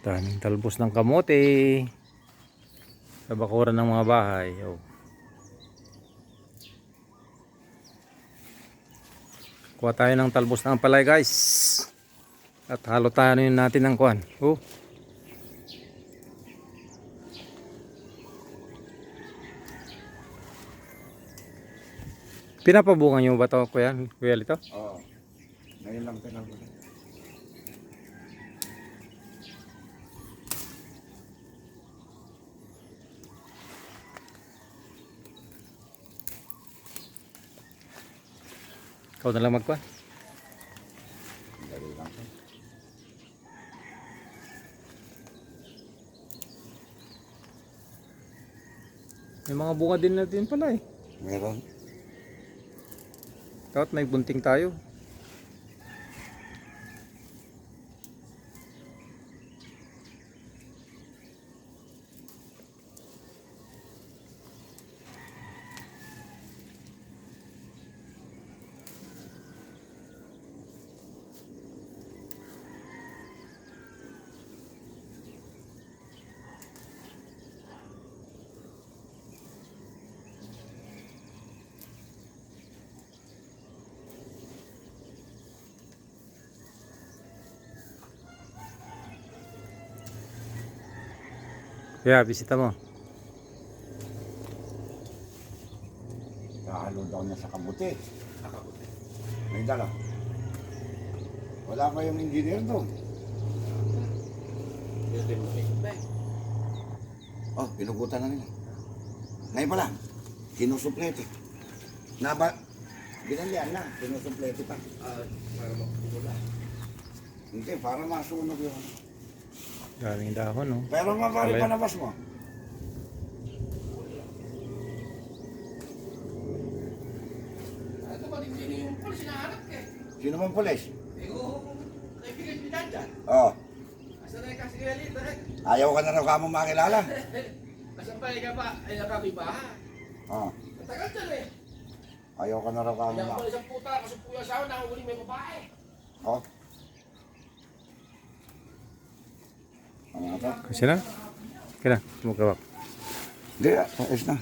Daming talbos ng kamote. Sa bakuran ng mga bahay. Oh. Kuha tayo ng talbos ng palay guys. At halo tayo natin ng kuan. Oh. Pinapabungan nyo ba ito, kuya? Kuya Lito? Oo. Ngayon lang pinag Ikaw na lang magkuhan. May mga bunga din natin pala eh. Meron. Dapat may bunting tayo. Kaya, bisita mo. Kahalo daw niya sa kabuti. May dala. Wala pa yung engineer doon. Oh, pinugutan na nila. Ngayon pa lang, sinusuplete. Naba, binalian na, sinusuplete pa. para makukula. Hindi, para masunog yun. Daming dahon, no? Pero mabari Alay. panabas mo. Ano ba din yung pulis hinahanap ka eh? Sino man pulis? Eh, dyan. Oh, na eh? ayaw ka na raw ka mo makilala. Asa pa ka pa? Ay, nakabibaha. Oh, Matagal dyan eh. ayaw ka na raw ka mo Kaya makilala. ako isang puta, kasi puya sa akin, nakahuli may babae. Oh. Kasi na? Kaya na, sumagawak. Hindi, ayos na.